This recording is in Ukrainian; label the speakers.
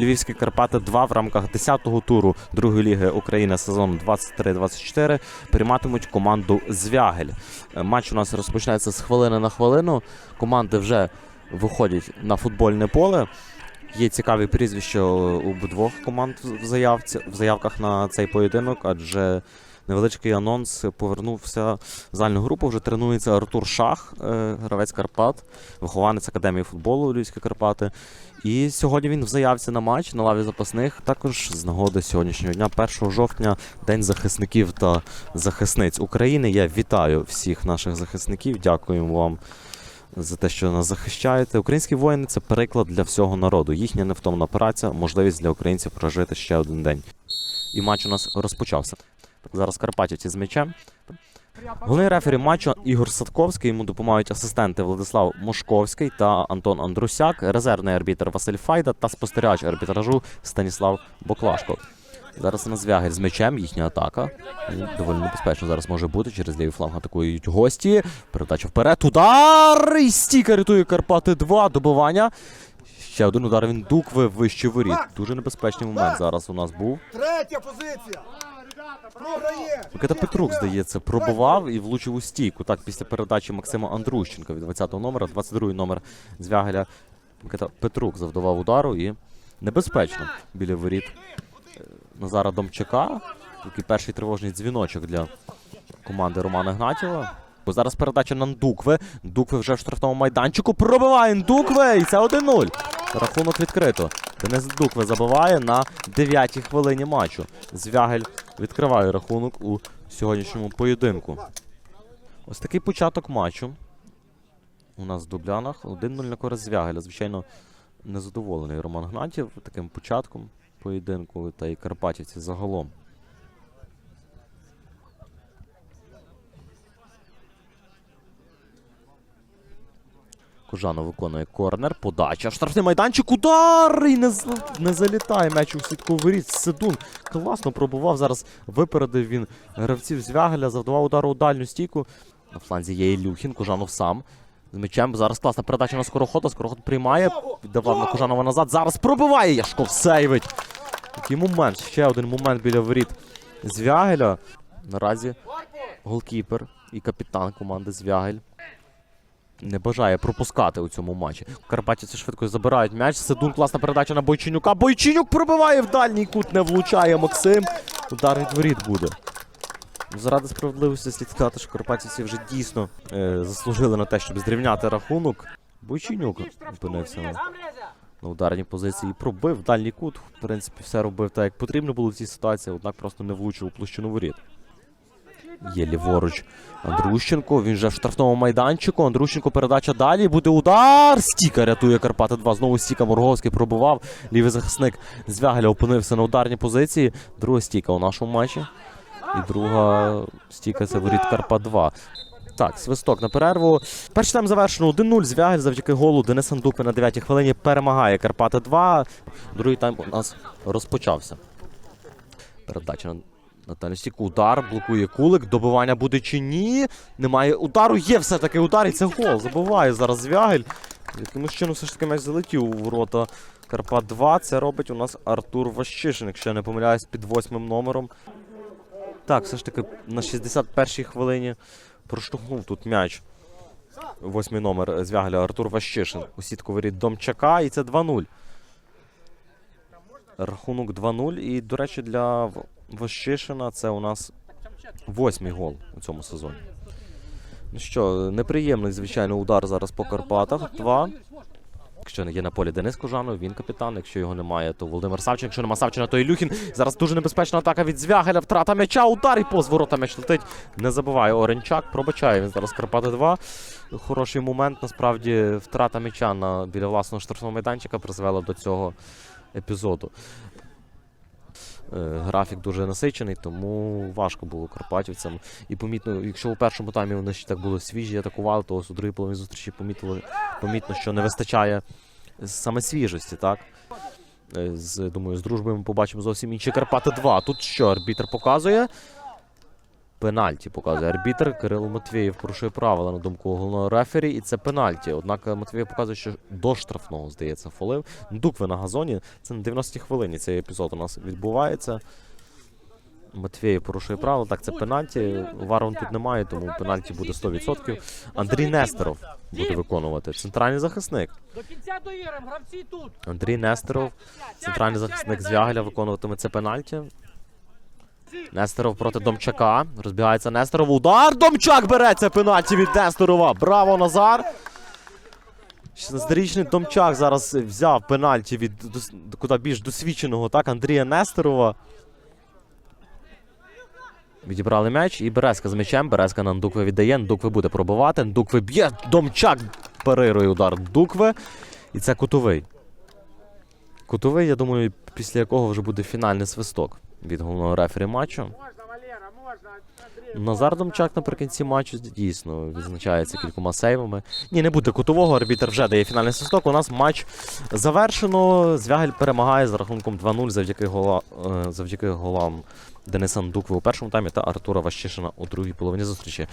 Speaker 1: Львівські Карпати 2 в рамках 10-го туру другої ліги України сезон 23-24 прийматимуть команду Звягель. Е, Матч у нас розпочинається з хвилини на хвилину. Команди вже виходять на футбольне поле. Є цікаві прізвища у двох команд в заявці в заявках на цей поєдинок, адже невеличкий анонс повернувся в загальну групу. Вже тренується Артур Шах, е, гравець Карпат, вихованець академії футболу Львівські Карпати. І сьогодні він в заявці на матч на лаві запасних. Також з нагоди сьогоднішнього дня, 1 жовтня, День захисників та захисниць України. Я вітаю всіх наших захисників. Дякуємо вам за те, що нас захищаєте. Українські воїни це приклад для всього народу. Їхня невтомна праця, можливість для українців прожити ще один день. І матч у нас розпочався. Зараз Карпатівці з м'ячем. Головний рефері матчу Ігор Садковський. Йому допомагають асистенти Владислав Мошковський та Антон Андрусяк, резервний арбітр Василь Файда та спостерігач арбітражу Станіслав Боклашко. Зараз на звягель з м'ячем, їхня атака. Доволі небезпечно зараз може бути. Через лівий фланг атакують гості. Передача вперед. Удар! І стійка рятує Карпати 2. Добивання. Ще один удар він дукви вище воріт. Дуже небезпечний момент зараз у нас був.
Speaker 2: Третя позиція.
Speaker 1: Микита Петрук, здається, пробував і влучив у стійку. Так, після передачі Максима Андрущенка від 20-го номера, 22-й номер Звягеля. Микита Петрук завдавав удару і небезпечно біля воріт е, Назара Домчака. Такий перший тривожний дзвіночок для команди Романа Гнатєва. Бо зараз передача на Ндукве. Ндукве вже в штрафному майданчику. Пробиває Ндукве! І це 1-0. Рахунок відкрито. Денис Дукве забиває на 9-й хвилині матчу. Звягель відкриває рахунок у сьогоднішньому поєдинку. Ось такий початок матчу. У нас в Дублянах 1-0 на користь Звягеля. Звичайно, незадоволений Роман Гнатів таким початком поєдинку та і Карпатівці загалом. Кожанов виконує корнер, подача, штрафний майданчик, удар! І не, не залітає м'яч у сітку воріт. Сидун класно пробував. Зараз випередив він гравців Звягеля, завдавав удару у дальню стійку. На фланзі є Ілюхін, Кожанов сам. З м'ячем зараз класна передача на скорохода. Скороход приймає, віддавав на Кожанова назад. Зараз пробиває Яшков сейвить. Який момент, ще один момент біля воріт Звягеля. Наразі голкіпер і капітан команди Звягель не бажає пропускати у цьому матчі. Карпатівці швидко забирають м'яч. Седун класна передача на Бойченюка. Бойченюк пробиває в дальній кут, не влучає Максим. Удар від буде. Заради справедливості слід сказати, що карпатівці вже дійсно е, заслужили на те, щоб зрівняти рахунок. Бойченюк опинився на, на ударній позиції. Пробив дальній кут. В принципі, все робив так, як потрібно було в цій ситуації, однак просто не влучив у площину воріт. Є ліворуч Андрущенко. Він вже в штрафному майданчику. Андрущенко передача далі. Буде удар. Стіка рятує Карпати 2. Знову стіка Морговський пробував. Лівий захисник Звягеля опинився на ударній позиції. Друга стіка у нашому матчі. І друга стіка це воріт Карпат 2. Так, свисток на перерву. Перший тайм завершено 1-0. Звягель завдяки голу Денис Андупи на 9-й хвилині перемагає Карпати 2. Другий тайм у нас розпочався. Передача на Наталі Стіку. Удар, блокує кулик. Добивання буде чи ні. Немає удару. Є все-таки удар, і це гол. Забиває зараз Звягель. Якимось чином все ж таки м'яч залетів у ворота Карпат 2. Це робить у нас Артур Ващишин, якщо я не помиляюсь, під восьмим номером. Так, все ж таки на 61-й хвилині проштовхнув тут м'яч. Восьмий номер Звягеля Артур Ващишин. У сітку воріт Домчака, і це 2-0. Рахунок 2-0. І, до речі, для В- Ващишина це у нас восьмий гол у цьому сезоні. Ну що, неприємний, звичайно, удар зараз по Карпатах. Два. Якщо не є на полі Денис Кожанов, він капітан. Якщо його немає, то Володимир Савчин. Якщо нема Савчина, то Ілюхін. Зараз дуже небезпечна атака від Звягеля. Втрата м'яча, удар і повз ворота м'яч летить. Не забуває Оренчак. Пробачає він зараз Карпати 2. Хороший момент. Насправді втрата м'яча біля власного штрафного майданчика призвела до цього епізоду. Е, Графік дуже насичений, тому важко було карпатівцям. І помітно, якщо у першому таймі вони ще так були свіжі, атакували, то у другій половині зустрічі помітили, помітно, що не вистачає саме свіжості, так? Е, З, думаю, з дружбою ми побачимо зовсім інші Карпати 2. Тут що, арбітр показує? Пенальті, показує арбітр. Кирило Матвієв порушує правила на думку головного рефері, і це пенальті. Однак Матвієв показує, що до штрафного, здається, фолив. Дукви на газоні. Це на 90-й хвилині цей епізод у нас відбувається. Матвієв порушує правила. Так, це пенальті. Варон тут немає, тому пенальті буде 100%. Андрій Нестеров буде виконувати. Центральний захисник.
Speaker 3: До кінця доїрем, гравці тут.
Speaker 1: Андрій Нестеров, центральний захисник Звягеля, виконуватиме це пенальті. Нестеров проти Домчака. Розбігається Нестеров. Удар! Домчак бере це пенальті від Нестерова. Браво, Назар! 16-річний Домчак зараз взяв пенальті від куди більш досвідченого, так, Андрія Нестерова. Відібрали м'яч і Березка з м'ячем. Березка на Ndukve віддає. Ndukve буде пробивати. Ndukve б'є. Домчак парирує удар Ndukve. І це кутовий. Кутовий, я думаю, після якого вже буде фінальний свисток від головного рефері матчу. Назар Домчак наприкінці матчу дійсно відзначається кількома сейвами. Ні, не буде кутового, арбітр вже дає фінальний свисток. У нас матч завершено. Звягель перемагає з рахунком 2-0 завдяки, гола, е, завдяки голам Дениса Ndukve у першому таймі та Артура Ващишина у другій половині зустрічі.